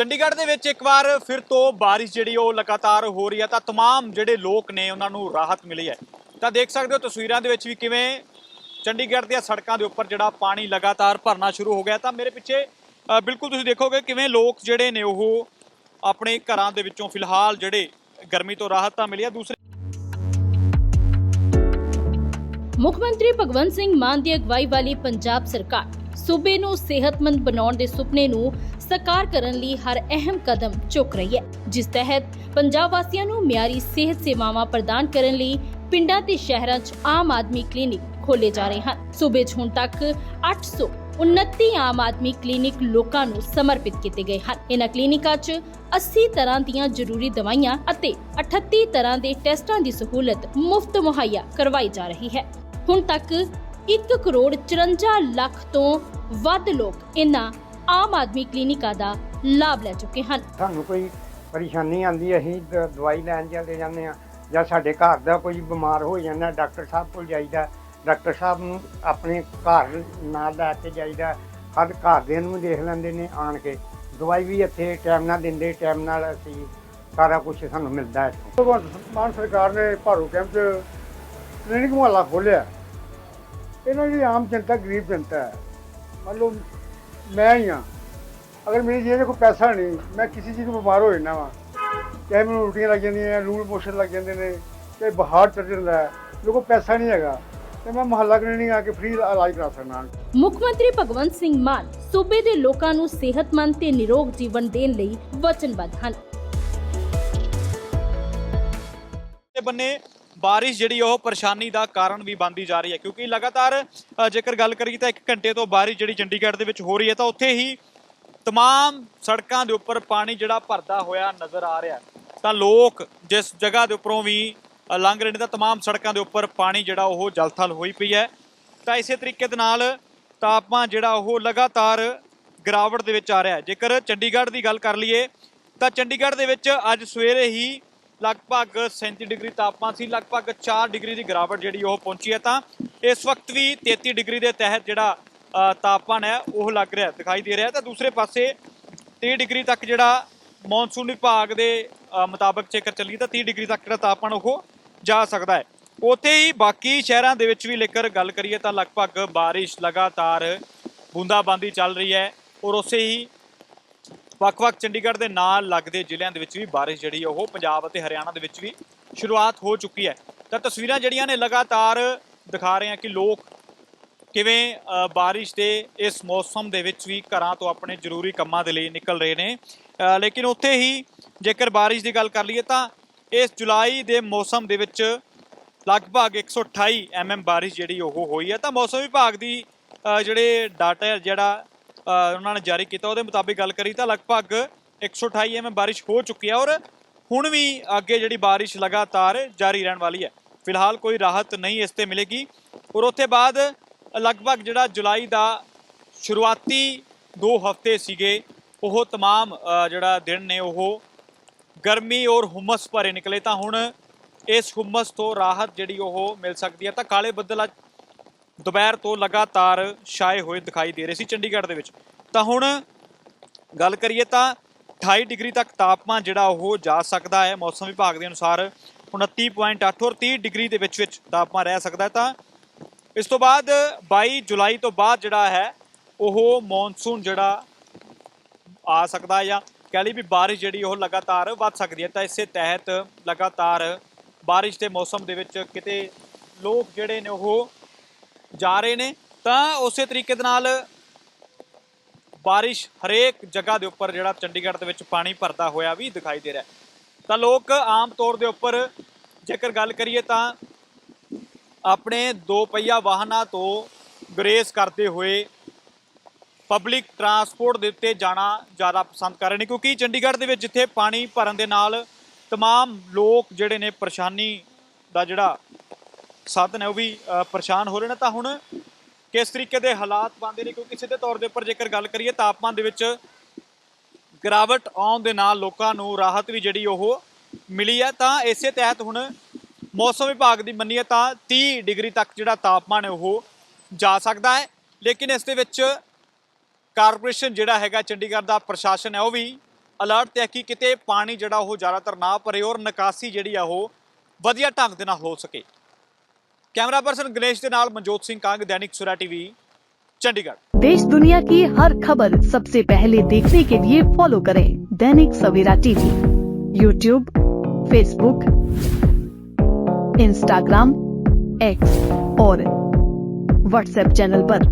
ਚੰਡੀਗੜ੍ਹ ਦੇ ਵਿੱਚ ਇੱਕ ਵਾਰ ਫਿਰ ਤੋਂ ਬਾਰਿਸ਼ ਜਿਹੜੀ ਉਹ ਲਗਾਤਾਰ ਹੋ ਰਹੀ ਹੈ ਤਾਂ तमाम ਜਿਹੜੇ ਲੋਕ ਨੇ ਉਹਨਾਂ ਨੂੰ ਰਾਹਤ ਮਿਲੀ ਹੈ ਤਾਂ ਦੇਖ ਸਕਦੇ ਹੋ ਤਸਵੀਰਾਂ ਦੇ ਵਿੱਚ ਵੀ ਕਿਵੇਂ ਚੰਡੀਗੜ੍ਹ ਦੀਆਂ ਸੜਕਾਂ ਦੇ ਉੱਪਰ ਜਿਹੜਾ ਪਾਣੀ ਲਗਾਤਾਰ ਭਰਨਾ ਸ਼ੁਰੂ ਹੋ ਗਿਆ ਤਾਂ ਮੇਰੇ ਪਿੱਛੇ ਅ, ਬਿਲਕੁਲ ਤੁਸੀਂ ਦੇਖੋਗੇ ਕਿਵੇਂ ਲੋਕ ਜਿਹੜੇ ਨੇ ਉਹ ਆਪਣੇ ਘਰਾਂ ਦੇ ਵਿੱਚੋਂ ਫਿਲਹਾਲ ਜਿਹੜੇ ਗਰਮੀ ਤੋਂ ਰਾਹਤ ਤਾਂ ਮਿਲੀ ਹੈ ਦੂਸਰੇ ਮੁੱਖ ਮੰਤਰੀ ਭਗਵੰਤ ਸਿੰਘ ਮਾਨ ਦੀ ਅਗਵਾਈ ਵਾਲੀ ਪੰਜਾਬ ਸਰਕਾਰ ਸੂਬੇ ਨੂੰ ਸਿਹਤਮੰਦ ਬਣਾਉਣ ਦੇ ਸੁਪਨੇ ਨੂੰ ਸਾਕਾਰ ਕਰਨ ਲਈ ਹਰ ਅਹਿਮ ਕਦਮ ਚੁੱਕ ਰਹੀ ਹੈ। ਜਿਸ ਤਹਿਤ ਪੰਜਾਬ ਵਾਸੀਆਂ ਨੂੰ ਮਿਆਰੀ ਸਿਹਤ ਸੇਵਾਵਾਂ ਪ੍ਰਦਾਨ ਕਰਨ ਲਈ ਪਿੰਡਾਂ ਤੇ ਸ਼ਹਿਰਾਂ 'ਚ ਆਮ ਆਦਮੀ ਕਲੀਨਿਕ ਖੋਲੇ ਜਾ ਰਹੇ ਹਨ। ਸੂਬੇ 'ਚ ਹੁਣ ਤੱਕ 829 ਆਮ ਆਦਮੀ ਕਲੀਨਿਕ ਲੋਕਾਂ ਨੂੰ ਸਮਰਪਿਤ ਕੀਤੇ ਗਏ ਹਨ। ਇਹਨਾਂ ਕਲੀਨਿਕਾਂ 'ਚ 80 ਤਰ੍ਹਾਂ ਦੀਆਂ ਜ਼ਰੂਰੀ ਦਵਾਈਆਂ ਅਤੇ 38 ਤਰ੍ਹਾਂ ਦੇ ਟੈਸਟਾਂ ਦੀ ਸਹੂਲਤ ਮੁਫਤ ਮੁਹੱਈਆ ਕਰਵਾਈ ਜਾ ਰਹੀ ਹੈ। ਹੁਣ ਤੱਕ 1 ਕਰੋੜ 54 ਲੱਖ ਤੋਂ ਵੱਧ ਲੋਕ ਇਹਨਾਂ ਆਮ ਆਦਮੀ ਕਲੀਨਿਕਾਂ ਦਾ ਲਾਭ ਲੈ ਚੁੱਕੇ ਹਨ। ਸਾਨੂੰ ਕੋਈ ਪਰੇਸ਼ਾਨੀ ਆਂਦੀ ਅਸੀਂ ਦ- ਦਵਾਈ ਲੈਣ ਚਲੇ ਜਾਂਦੇ ਆ ਜਾਂ ਸਾਡੇ ਘਰ ਦਾ ਕੋਈ ਬਿਮਾਰ ਹੋ ਜਾਂਦਾ ਡਾਕਟਰ ਸਾਹਿਬ ਕੋਲ ਜਾਈਦਾ ਡਾਕਟਰ ਸਾਹਿਬ ਨੂੰ ਆਪਣੇ ਘਰ ਨਾਲ ਲੈ ਕੇ ਜਾਈਦਾ ਹਰ ਘਰ ਦੇ ਨੂੰ ਦੇਖ ਲੈਂਦੇ ਨੇ ਆਣ ਕੇ। ਦਵਾਈ ਵੀ ਇੱਥੇ ਟਾਈਮ ਨਾਲ ਦਿੰਦੇ ਟਾਈਮ ਨਾਲ ਅਸੀਂ ਸਾਰਾ ਕੁਝ ਸਾਨੂੰ ਮਿਲਦਾ ਹੈ ਇੱਥੇ। ਭਗਵੰਤ ਮਾਨ ਸਰਕਾਰ ਨੇ ਭਾਰੂ ਕੈਂਪ 'ਚ ਕਲੀਨਿਕ ਮੁਹੱਲਾ ਖੋਲਿਆ ਇਹਨਾਂ ਦੀ ਆਮ ਜਨਤਾ ਗਰੀਬ ਜਨਤਾ ਹੈ। ਮੰਨ ਲਓ ਮੈਂ ਹੀ ਹਾਂ ਅਗਰ ਮੇਰੀ ਜੇਬ 'ਚ ਕੋਈ ਪੈਸਾ ਨਹੀਂ ਮੈਂ ਕਿਸੇ ਚੀਜ਼ ਤੋਂ ਬਿਮਾਰ ਹੋ ਜਾਂਦਾ ਵਾਂ। ਚਾਹੇ ਮੈਨੂੰ ਉਲਟੀਆਂ ਲੱਗ ਜਾਂਦੀਆਂ ਲੂਲ ਮੋਸ਼ਨ ਲੱਗ ਜਾਂਦੇ ਨੇ ਚਾਹੇ ਬੁਖਾਰ ਚੜ ਜਾਂਦਾ ਹੈ ਕੋਲ ਪੈਸਾ ਨਹੀਂ ਹੈਗਾ। ਤੇ ਮੈਂ ਮੁਹੱਲਾ ਕਲੀਨਿਕ ਆ ਕੇ ਫ੍ਰੀ ਇਲਾਜ ਕਰਾ ਸਕਦਾ ਮੁੱਖ ਮੰਤਰੀ ਭਗਵੰਤ ਸਿੰਘ ਮਾਨ ਸੂਬੇ ਦੇ ਲੋਕਾਂ ਨੂੰ ਸਿਹਤਮੰਦ ਤੇ ਨਿਰੋਗ ਜੀਵਨ ਦੇਣ ਲਈ ਵਚਨਬੱਧ ਹਨ। ਬੰਨੇ ਬਾਰਿਸ਼ ਜਿਹੜੀ ਉਹ ਪਰੇਸ਼ਾਨੀ ਦਾ ਕਾਰਨ ਵੀ ਬਣਦੀ ਜਾ ਰਹੀ ਹੈ ਕਿਉਂਕਿ ਲਗਾਤਾਰ ਅ, ਜੇਕਰ ਗੱਲ ਕਰੀਏ ਤਾਂ 1 ਘੰਟੇ ਤੋਂ ਬਾਰਿਸ਼ ਜਿਹੜੀ ਚੰਡੀਗੜ੍ਹ ਦੇ ਵਿੱਚ ਹੋ ਰਹੀ ਹੈ ਤਾਂ ਉੱਥੇ ਹੀ तमाम ਸੜਕਾਂ ਦੇ ਉੱਪਰ ਪਾਣੀ ਜਿਹੜਾ ਭਰਦਾ ਹੋਇਆ ਨਜ਼ਰ ਆ ਰਿਹਾ ਹੈ। ਤਾਂ ਲੋਕ ਜਿਸ ਜਗ੍ਹਾ ਦੇ ਉੱਪਰੋਂ ਵੀ ਅ, ਲੰਘ ਰਹੇ ਨੇ ਤਾਂ तमाम ਸੜਕਾਂ ਦੇ ਉੱਪਰ ਪਾਣੀ ਜਿਹੜਾ ਉਹ ਜਲਥਲ ਹੋਈ ਪਈ ਹੈ ਤਾਂ ਇਸੇ ਤਰੀਕੇ ਦੇ ਨਾਲ ਤਾਪਮਾਨ ਜਿਹੜਾ ਉਹ ਲਗਾਤਾਰ ਗਿਰਾਵਟ ਦੇ ਵਿੱਚ ਆ ਰਿਹਾ ਹੈ ਜੇਕਰ ਚੰਡੀਗੜ੍ਹ ਦੀ ਗੱਲ ਕਰ ਲਈਏ ਤਾਂ ਚੰਡੀਗੜ੍ਹ ਦੇ ਵਿੱਚ ਅੱਜ ਸਵੇਰੇ ਹੀ ਲਗਭਗ 37 ਡਿਗਰੀ ਤਾਪਮਾਨ ਸੀ, ਲਗਭਗ 4 ਡਿਗਰੀ ਦੀ ਗਿਰਾਵਟ ਜਿਹੜੀ ਉਹ ਪਹੁੰਚੀ ਹੈ ਤਾਂ ਇਸ ਵਕਤ ਵੀ 33 ਡਿਗਰੀ ਦੇ ਤਹਿਤ ਜਿਹੜਾ ਤਾਪਮਾਨ ਹੈ, ਉਹ ਲੱਗ ਰਿਹਾ, ਦਿਖਾਈ ਦੇ ਰਿਹਾ ਤਾਂ ਦੂਸਰੇ ਪਾਸੇ 30 ਡਿਗਰੀ ਤੱਕ ਜਿਹੜਾ ਮੌਨਸੂਨ ਵਿਭਾਗ ਦੇ ਮੁਤਾਬਕ ਜੇਕਰ ਚੱਲੀਏ ਤਾਂ 30 ਡਿਗਰੀ ਤੱਕ ਜਿਹੜਾ ਤਾਪਮਾਨ ਉਹ ਜਾ ਸਕਦਾ ਹੈ। ਉੱਥੇ ਹੀ ਬਾਕੀ ਸ਼ਹਿਰਾਂ ਦੇ ਵਿੱਚ ਵੀ ਲੇਕਰ ਗੱਲ ਕਰੀਏ ਤਾਂ ਲਗਭਗ ਬਾਰਿਸ਼ ਲਗਾਤਾਰ ਬੂੰਦਾਬਾਂਦੀ ਚੱਲ ਰਹੀ ਹੈ ਔਰ ਉਸੇ ਹੀ ਵੱਖ-ਵੱਖ ਚੰਡੀਗੜ੍ਹ ਦੇ ਨਾਲ ਲੱਗਦੇ ਜ਼ਿਲ੍ਹਿਆਂ ਦੇ ਵਿੱਚ ਵੀ ਬਾਰਿਸ਼ ਜਿਹੜੀ ਉਹ ਪੰਜਾਬ ਅਤੇ ਹਰਿਆਣਾ ਦੇ ਵਿੱਚ ਵੀ ਸ਼ੁਰੂਆਤ ਹੋ ਚੁੱਕੀ ਹੈ। ਤਾਂ ਤਸਵੀਰਾਂ ਜਿਹੜੀਆਂ ਨੇ ਲਗਾਤਾਰ ਦਿਖਾ ਰਹੇ ਹਾਂ ਕਿ ਲੋਕ ਕਿਵੇਂ ਅ, ਬਾਰਿਸ਼ ਦੇ ਇਸ ਮੌਸਮ ਦੇ ਵਿੱਚ ਵੀ ਘਰਾਂ ਤੋਂ ਆਪਣੇ ਜ਼ਰੂਰੀ ਕੰਮਾਂ ਦੇ ਲਈ ਨਿਕਲ ਰਹੇ ਨੇ। ਲੇਕਿਨ ਉੱਥੇ ਹੀ ਜੇਕਰ ਬਾਰਿਸ਼ ਦੀ ਗੱਲ ਕਰ ਲਈਏ ਤਾਂ ਇਸ ਜੁਲਾਈ ਦੇ ਮੌਸਮ ਦੇ ਵਿੱਚ ਲਗਭਗ 128 ਐਮਐਮ ਬਾਰਿਸ਼ ਜਿਹੜੀ ਉਹ ਹੋਈ ਹੈ। ਤਾਂ ਮੌਸਮ ਵਿਭਾਗ ਦੀ ਜਿਹੜੇ ਡਾਟਾ ਹੈ ਜਿਹੜਾ ਉਹਨਾਂ ਨੇ ਜਾਰੀ ਕੀਤਾ ਉਹਦੇ ਮੁਤਾਬਿਕ ਗੱਲ ਕਰੀ ਤਾਂ ਲਗਭਗ 128 ਐਮਐਮ ਬਾਰਿਸ਼ ਹੋ ਚੁੱਕੀ ਹੈ ਔਰ ਹੁਣ ਵੀ ਅੱਗੇ ਜਿਹੜੀ ਬਾਰਿਸ਼ ਲਗਾਤਾਰ ਜਾਰੀ ਰਹਿਣ ਵਾਲੀ ਹੈ ਫਿਲਹਾਲ ਕੋਈ ਰਾਹਤ ਨਹੀਂ ਇਸ ਤੇ ਮਿਲੇਗੀ ਔਰ ਉੱਥੇ ਬਾਅਦ ਲਗਭਗ ਜਿਹੜਾ ਜੁਲਾਈ ਦਾ ਸ਼ੁਰੂਆਤੀ 2 ਹਫ਼ਤੇ ਸੀਗੇ ਉਹ तमाम ਅ, ਜਿਹੜਾ ਦਿਨ ਨੇ ਉਹ ਗਰਮੀ ਔਰ ਹੁਮਸ ਭਰੇ ਨਿਕਲੇ ਤਾਂ ਹੁਣ ਇਸ ਹੁਮਸ ਤੋਂ ਰਾਹਤ ਜਿਹੜੀ ਉਹ ਮਿਲ ਸਕਦੀ ਹੈ ਤਾਂ ਕਾਲੇ ਬੱਦਲ ਅੱਜ ਦੁਪਹਿਰ ਤੋਂ ਲਗਾਤਾਰ ਛਾਏ ਹੋਏ ਦਿਖਾਈ ਦੇ ਰਹੇ ਸੀ ਚੰਡੀਗੜ੍ਹ ਦੇ ਵਿੱਚ। ਤਾਂ ਹੁਣ ਗੱਲ ਕਰੀਏ ਤਾਂ 28 ਡਿਗਰੀ ਤੱਕ ਤਾਪਮਾਨ ਜਿਹੜਾ ਉਹ ਜਾ ਸਕਦਾ ਹੈ। ਮੌਸਮ ਵਿਭਾਗ ਦੇ ਅਨੁਸਾਰ 29.8 ਔਰ 30 ਡਿਗਰੀ ਦੇ ਵਿੱਚ ਵਿੱਚ ਤਾਪਮਾਨ ਰਹਿ ਸਕਦਾ ਹੈ। ਤਾਂ ਇਸ ਤੋਂ ਬਾਅਦ 22 ਜੁਲਾਈ ਤੋਂ ਬਾਅਦ ਜਿਹੜਾ ਹੈ, ਉਹ ਮੌਨਸੂਨ ਜਿਹੜਾ ਆ ਸਕਦਾ ਹੈ ਜਾਂ ਕਹਿ ਲਈ ਵੀ ਬਾਰਿਸ਼ ਜਿਹੜੀ ਉਹ ਲਗਾਤਾਰ ਵੱਧ ਸਕਦੀ ਹੈ। ਤਾਂ ਇਸੇ ਤਹਿਤ ਲਗਾਤਾਰ ਬਾਰਿਸ਼ ਦੇ ਮੌਸਮ ਦੇ ਵਿੱਚ ਕਿਤੇ ਲੋਕ ਜਿਹੜੇ ਨੇ ਉਹ ਜਾ ਰਹੇ ਨੇ ਤਾਂ ਉਸੇ ਤਰੀਕੇ ਦੇ ਨਾਲ ਬਾਰਿਸ਼ ਹਰੇਕ ਜਗ੍ਹਾ ਦੇ ਉੱਪਰ ਜਿਹੜਾ ਚੰਡੀਗੜ੍ਹ ਦੇ ਵਿੱਚ ਪਾਣੀ ਭਰਦਾ ਹੋਇਆ ਵੀ ਦਿਖਾਈ ਦੇ ਰਿਹਾ ਹੈ। ਤਾਂ ਲੋਕ ਆਮ ਤੌਰ ਦੇ ਉੱਪਰ ਜੇਕਰ ਗੱਲ ਕਰੀਏ ਤਾਂ ਆਪਣੇ ਦੋ ਪਹੀਆ ਵਾਹਨਾਂ ਤੋਂ ਗਰੇਸ ਕਰਦੇ ਹੋਏ ਪਬਲਿਕ ਟਰਾਂਸਪੋਰਟ ਦੇ ਉੱਤੇ ਜਾਣਾ ਜ਼ਿਆਦਾ ਪਸੰਦ ਕਰ ਰਹੇ ਨੇ ਕਿਉਂਕਿ ਚੰਡੀਗੜ੍ਹ ਦੇ ਵਿੱਚ ਜਿੱਥੇ ਪਾਣੀ ਭਰਨ ਦੇ ਨਾਲ तमाम ਲੋਕ ਜਿਹੜੇ ਨੇ ਪਰੇਸ਼ਾਨੀ ਦਾ ਜਿਹੜਾ ਸਾਧਨ ਹੈ, ਉਹ ਵੀ ਪਰੇਸ਼ਾਨ ਹੋ ਰਹੇ ਨੇ। ਤਾਂ ਹੁਣ ਕਿਸ ਤਰੀਕੇ ਦੇ ਹਾਲਾਤ ਬਣਦੇ ਨੇ? ਕਿਉਂਕਿ ਸਿੱਧੇ ਤੌਰ ਦੇ ਉੱਪਰ ਜੇਕਰ ਗੱਲ ਕਰੀਏ, ਤਾਪਮਾਨ ਦੇ ਵਿੱਚ ਗਿਰਾਵਟ ਆਉਣ ਦੇ ਨਾਲ ਲੋਕਾਂ ਨੂੰ ਰਾਹਤ ਵੀ ਜਿਹੜੀ ਉਹ ਮਿਲੀ ਹੈ। ਤਾਂ ਇਸੇ ਤਹਿਤ ਹੁਣ ਮੌਸਮ ਵਿਭਾਗ ਦੀ ਮੰਨੀਏ ਤਾਂ 30 ਡਿਗਰੀ ਤੱਕ ਜਿਹੜਾ ਤਾਪਮਾਨ ਹੈ, ਉਹ ਜਾ ਸਕਦਾ ਹੈ। ਲੇਕਿਨ ਇਸ ਦੇ ਵਿੱਚ ਕਾਰਪੋਰੇਸ਼ਨ ਜਿਹੜਾ ਹੈਗਾ, ਚੰਡੀਗੜ੍ਹ ਦਾ ਪ੍ਰਸ਼ਾਸਨ ਹੈ, ਉਹ ਵੀ ਅਲਰਟ ਤੇ ਹੈ ਕਿ ਕਿਤੇ ਪਾਣੀ ਜਿਹੜਾ ਉਹ ਜ਼ਿਆਦਾਤਰ ਨਾ ਭਰੇ ਔਰ ਨਿਕਾਸੀ ਜਿਹੜੀ ਆ ਉਹ ਵਧੀਆ ਢੰਗ ਦੇ ਨਾਲ ਹੋ ਸਕੇ। ਕੈਮਰਾ ਪਰਸਨ ਗਣੇਸ਼ ਦੇ ਨਾਲ ਮਨਜੋਤ ਸਿੰਘ ਕਾਂਗ ਦੈਨਿਕ ਸੁਰਾ ਟੀਵੀ ਚੰਡੀਗੜ੍ਹ देश दुनिया की हर खबर सबसे पहले देखने के लिए फॉलो करें Dainik Savera TV YouTube Facebook Instagram X और व्हाट्सएप चैनल पर।